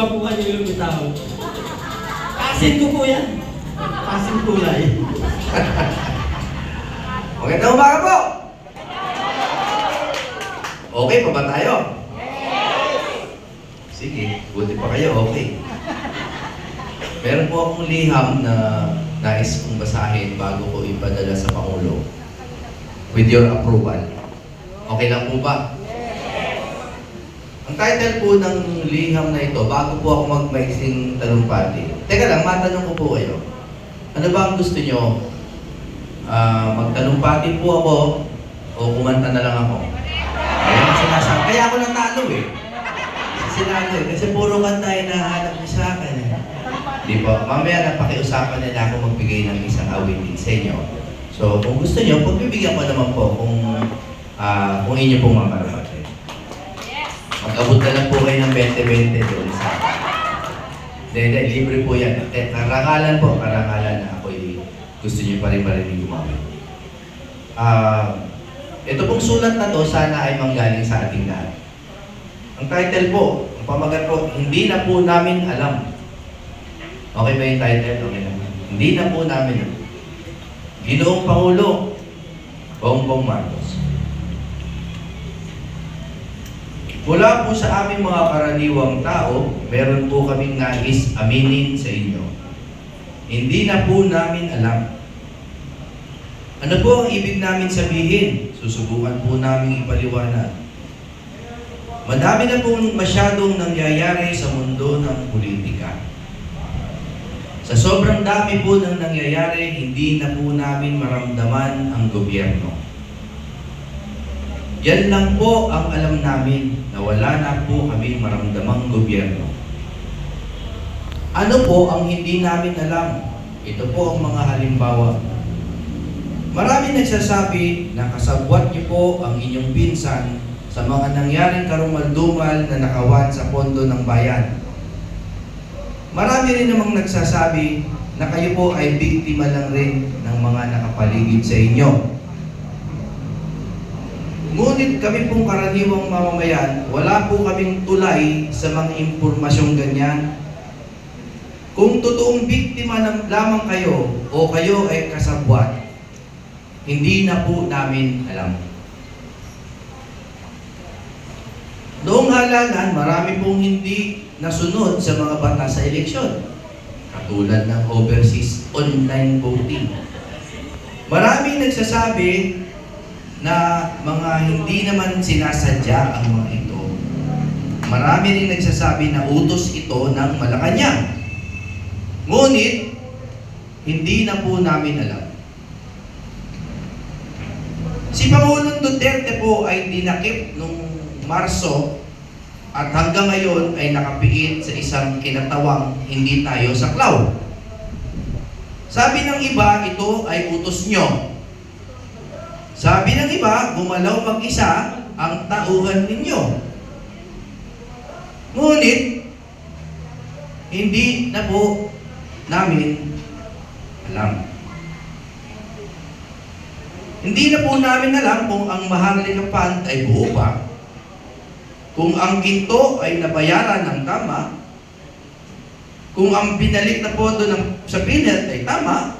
Natutuwa po kayo yung bitaw. Asin ko po yan. Asin kulay. Magandang umaga po! Okay pa ba tayo? Sige, buti pa kayo, okay. Meron po akong liham na nais kong basahin bago ko ipadala sa Pangulo. With your approval. Okay lang po ba? Ang title po ng liham na ito, bago po ako magmaiksing talumpati. Teka lang, matanong ko po kayo. Ano ba ang gusto nyo? Ah, magtalumpati po ako o kumanta na lang ako. Kaya ang sinasabi. Kaya ako natalo eh. Sinabi. Kasi puro kanta ay nahanap niyo sa akin eh. Di po. Mamaya na pakiusapan nila ako magbigay ng isang awitin sa inyo. So, kung gusto niyo, pagbibigyan ko naman po kung ah, kung inyo pong mamarapatin. Mag-abot na lang po kayo ng 20-20 doon sa akin. Hindi. Libre po yan. Eh, Karangalan po. Karangalan na ako'y gusto niyo pa rin marinig gumamit. Ah, ito pong sulat na to sana ay manggaling sa ating lahat. Ang title po, ang pamagat po, hindi na po namin alam. Okay ba yung title? Okay naman. Hindi na po namin. Ginoong Pangulo, Bongbong Marcos. Mula po sa aming mga karaniwang tao, meron po kaming nais aminin sa inyo. Hindi na po namin alam. Ano po ang ibig namin sabihin? Susubukan po namin ipaliwanag. Madami na pong masyadong nangyayari sa mundo ng politika. Sa sobrang dami po ng nangyayari, hindi na po namin maramdaman ang gobyerno. Yan lang po ang alam namin na wala na po kami maramdamang gobyerno. Ano po ang hindi namin alam? Ito po ang mga halimbawa. Marami nagsasabi na kasabwat niyo po ang inyong pinsan sa mga nangyaring karumaldumal na nakawan sa pondo ng bayan. Marami rin namang nagsasabi na kayo po ay biktima lang rin ng mga nakapaligid sa inyo. Ngunit kami pong karaniwang mamamayan, wala po kaming tulay sa mga impormasyong ganyan. Kung totoong biktima ng lamang kayo o kayo ay kasabwat, hindi na po namin alam. Noong halalan, marami pong hindi nasunod sa mga batas sa eleksyon. Katulad ng overseas online voting. Maraming nagsasabi na mga hindi naman sinasadya ang mga ito. Marami rin nagsasabi na utos ito ng Malacanang. Ngunit, hindi na po namin alam. Si Pangulong Duterte po ay dinakip nung Marso at hanggang ngayon ay nakapiit sa isang kinatawang hindi tayo saklaw. Sabi ng iba, ito ay utos nyo. Sabi ng iba, gumalaw mag-isa ang tauhan ninyo. Ngunit, hindi na po namin alam. Hindi na po namin alam kung ang Maharlika Fund ay buo pa, kung ang ginto ay nabayaran ng tama, kung ang binalik na pondo ng, sa PhilHealth ay tama,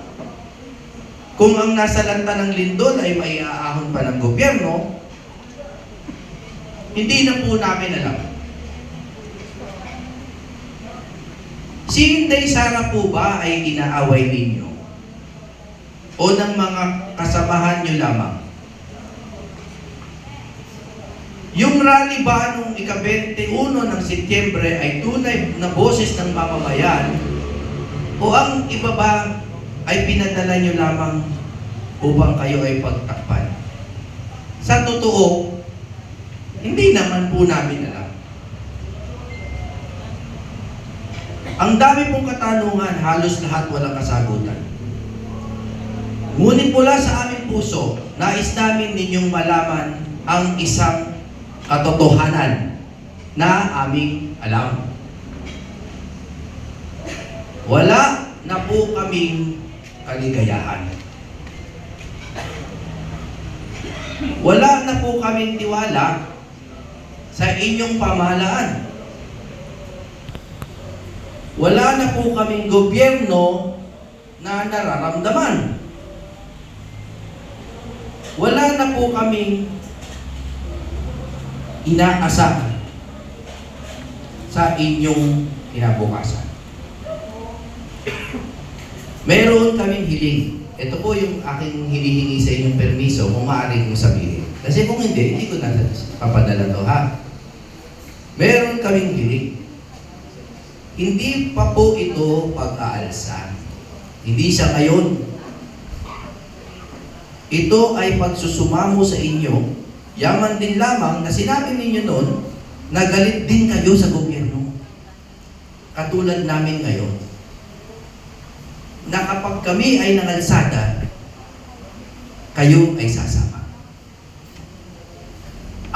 kung ang nasa lanta ng lindol ay maiaahon pa ng gobyerno, hindi na po namin alam. Si Inday Sara po ba ay inaaway ninyo? O ng mga kasamahan nyo lamang? Yung rally ba nung ika-21 ng Setyembre ay tunay na boses ng mamamayan? O ang iba ba ay pinadala nyo lamang upang kayo ay pagtakpan? Sa totoo, hindi naman po namin alam. Ang dami pong katanungan, halos lahat walang kasagutan. Ngunit mula sa aming puso, nais namin ninyong malaman ang isang katotohanan na aming alam. Wala na po kaming kaligayahan. Wala na po kaming tiwala sa inyong pamahalaan. wala na po kaming gobyerno na nararamdaman. Wala na po kaming inaasahan sa inyong kinabukasan. Meron kaming hiling. Ito po yung aking hinihingi sa inyong permiso kung maaari kong sabihin. Kasi kung hindi, hindi ko na papadala to ha. Meron kaming hiling. Hindi pa po ito pag-aalsa. Hindi siya ngayon. Ito ay pagsusumamo sa inyo. Yaman din lamang na sinabi ninyo noon na galit din kayo sa gobyerno. Katulad namin ngayon. Kapag kami ay nangalsada, kayo ay sasama.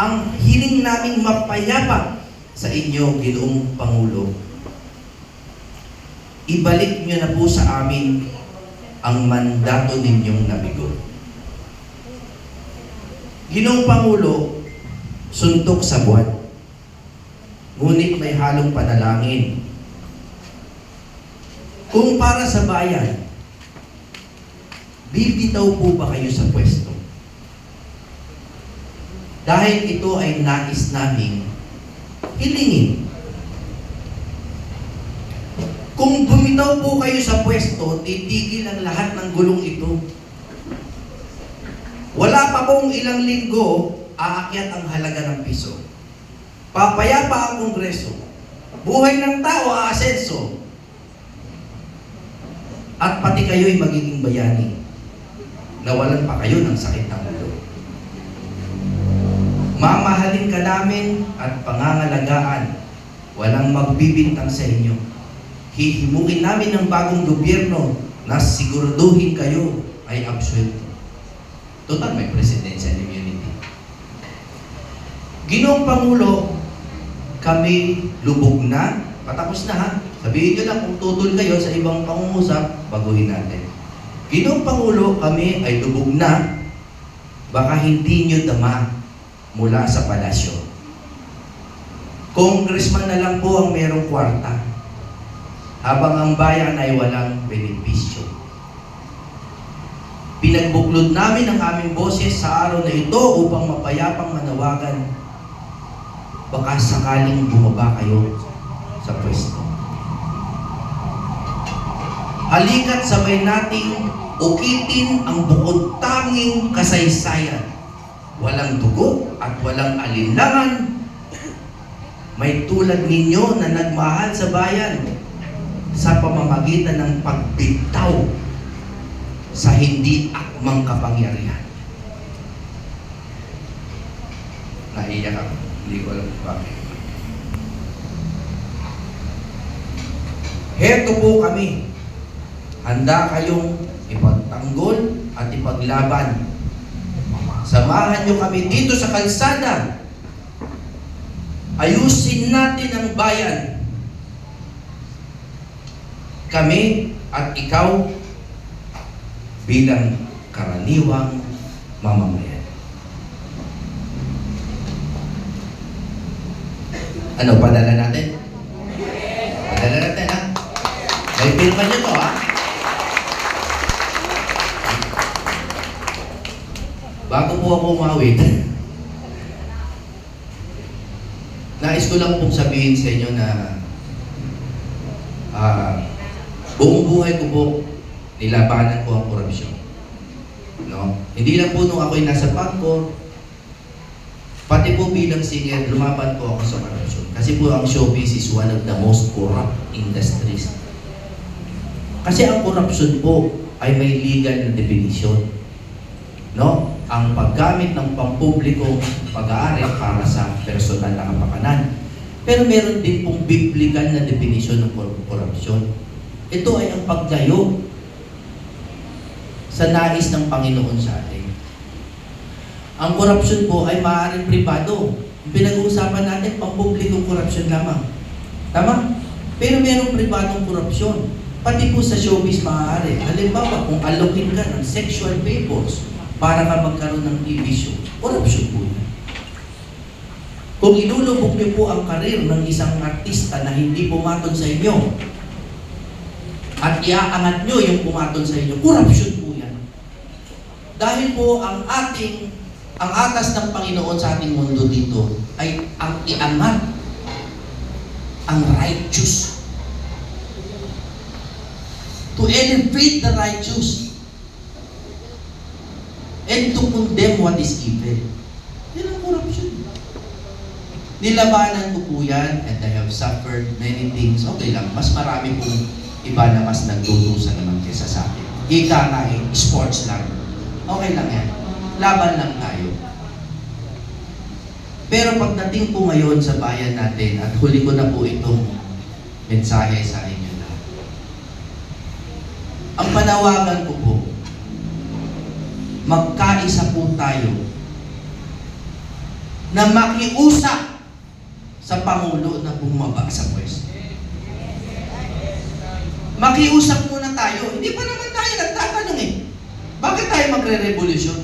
Ang hiling naming mapayapa sa inyo, Ginoong Pangulo, ibalik niyo na po sa amin ang mandato ninyong nabigo. Ginoong Pangulo, suntok sa buwan. Ngunit may halong panalangin. Kung para sa bayan, bibitaw po ba kayo sa pwesto? Dahil ito ay nais naming hilingin. Kung bumitaw po kayo sa pwesto, titigil ang lahat ng gulong ito. Wala pa pong ilang linggo, aakyat ang halaga ng piso. Papayapa ang kongreso. Buhay ng tao aasenso. At pati kayo'y magiging bayani. Nawalan pa kayo ng sakit ng ulo. Mamahalin ka namin at pangangalagaan. Walang magbibintang sa inyo. Hihimukin namin ng bagong gobyerno na siguraduhin kayo ay absuelto. Total may presidential immunity. Ginoong Pangulo, kami lubog na, patapos na ha. Sabihin nyo lang kung tutol kayo sa ibang pangungusap, baguhin natin. Ginoong Pangulo, kami ay lubog na, baka hindi nyo dama mula sa palasyo. Congressman na lang po ang merong kwarta, habang ang bayan ay walang benepisyo. Pinagbuklod namin ang aming boses sa araw na ito upang mapayapang manawagan. Baka sakaling bumaba kayo sa pwesto. Halika't sabay nating ukitin ang bukod tanging kasaysayan. Walang dugo at walang alinlangan. May tulad ninyo na nagmahal sa bayan sa pamamagitan ng pagbitaw sa hindi akmang kapangyarihan. Naiyak ako. Hindi ko alam bakit. Heto po kami. Handa kayong ipagtanggol at ipaglaban. Samahan nyo kami dito sa kalsada. Ayusin natin ang bayan. Kami at ikaw bilang karaniwang mamamayan. Ano, padala natin? Padala natin, ha? May pirma nyo to, ha? Bago po ako umawit, nais ko lang pong sabihin sa inyo na ah, buong buhay ko po nilabanan ko ang korupsyon. No? Hindi lang po nung ako'y nasa bangko, pati po bilang singer, lumaban po ako sa korupsyon. Kasi po ang showbiz is one of the most corrupt industries. Kasi ang korupsyon po ay may legal na definition. No? Ang paggamit ng pampublikong pag-aari para sa personal na kapakanan. Pero meron din pong biblical na definition ng kor- korupsyon. Ito ay ang paggayo sa nais ng Panginoon sa atin. Ang korupsyon po ay maaaring pribado. Yung Pinag-uusapan natin, pampublikong korupsyon lamang. Tama? Pero merong pribadong korupsyon. Pati po sa showbiz maaari. Halimbawa, kung alokin ka ng sexual favors para ka magkaroon ng show, korupsyon po yan. Kung ilulubog niyo po ang karir ng isang artista na hindi pumatod sa inyo, at iaangat nyo yung pumatol sa inyo. Corruption po yan. Dahil po ang ating, ang atas ng Panginoon sa ating mundo dito ay ang iangat ang righteous. To elevate the righteous. And to condemn what is evil. Yan ang corruption. Nilabanan ko po yan and I have suffered many things. Okay lang, mas marami pong iba na mas nagdudusa naman kesa sa akin. Ika nga eh, sports lang. Okay lang yan. Laban lang tayo. Pero pagdating po ngayon sa bayan natin, at huli ko na po itong mensahe sa inyo lahat. Ang panawagan ko po, magkaisa po tayo na makiusap sa Pangulo na bumaba sa pwesto. Makiusap muna tayo. Hindi pa naman tayo nagtatanong eh. Bakit tayo magre-revolusyon?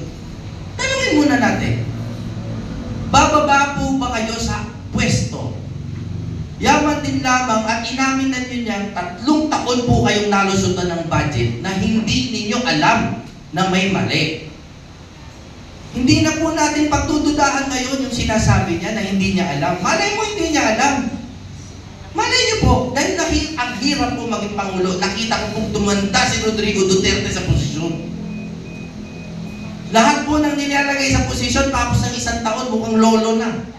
Tanungin muna natin. Bababa po ba kayo sa pwesto? Yaman din lamang at inamin na nyo niyang tatlong taon po kayong nalusutan ng budget na hindi ninyo alam na may mali. Hindi na po natin pagtutudahan ngayon yung sinasabi niya na hindi niya alam. Malay mo hindi niya alam. Malay niyo po, dahil nahi, ang hirap po maging Pangulo, nakita ko pong tumanda si Rodrigo Duterte sa posisyon. Lahat po nang nilalagay sa posisyon, tapos ng isang taon, mukhang lolo na.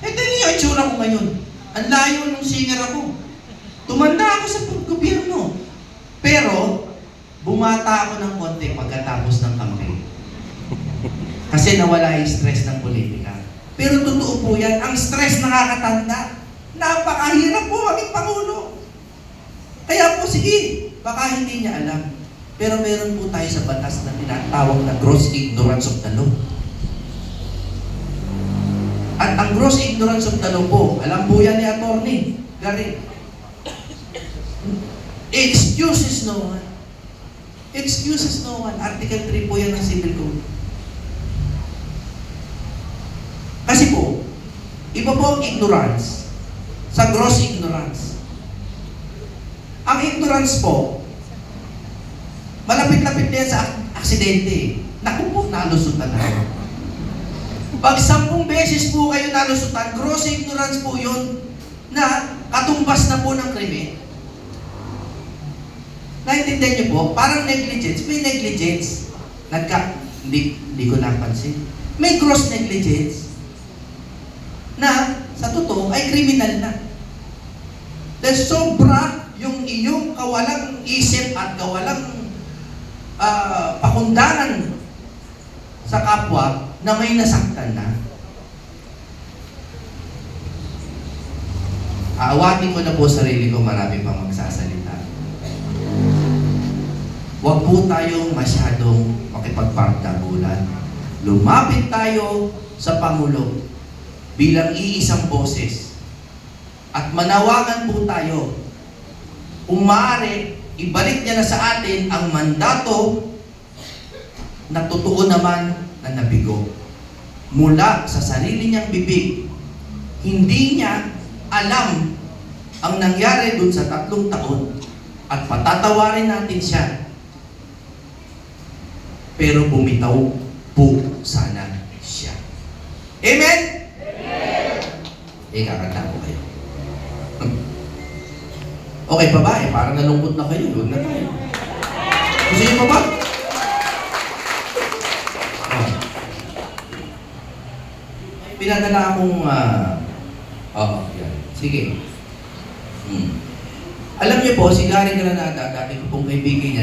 Eh, tingnan niyo itsura ko ngayon. Ang layo nung singer ako. Tumanda ako sa gobyerno. Pero, bumata ako ng konti pagkatapos ng campaign. Kasi nawala yung stress ng politika. Pero totoo po yan, ang stress nakakatanda. Napakahirap po maging Pangulo. Kaya po, sige, baka hindi niya alam. Pero meron po tayo sa batas na tinatawag na gross ignorance of the law. At ang gross ignorance of the law po, alam po yan ni Atty. Gary. Excuses no one. Excuses no one. Article 3 po yan ng Civil Code. Kasi po, iba po ang ignorance sa gross ignorance. Ang ignorance po, malapit-lapit na yan sa ak- aksidente. Naku po, nalusutan na. Pag sampung beses po kayo nalusutan, gross ignorance po yun na katumbas na po ng krimen. Naintindihan niyo po, parang negligence, may negligence. Nagka, hindi, hindi ko napansin. May gross negligence na sa totoo ay kriminal na. Dahil sobra yung iyong kawalang isip at kawalang ah, pakundangan sa kapwa na may nasaktan na. Aawatin ko na po sarili ko, marami pang magsasalita. Huwag po tayong masyadong makipagpardagulan. Lumapit tayo sa Pangulo bilang iisang boses. At manawagan po tayo. Maaari, ibalik niya na sa atin ang mandato na totoo naman na nabigo. Mula sa sarili niyang bibig, hindi niya alam ang nangyari dun sa tatlong taon at patatawarin natin siya. Pero bumitaw po sana siya. Amen! Eh, kakanta ko kayo. okay pa ba? Eh, parang nalungkot na kayo. Huwag na tayo. Gusto niyo pa ba? Oh. Pinadala akong, ah, oo, yan. Sige. Hmm. Alam niyo po, si Gary Granada, dati ko pong kaibigan niya,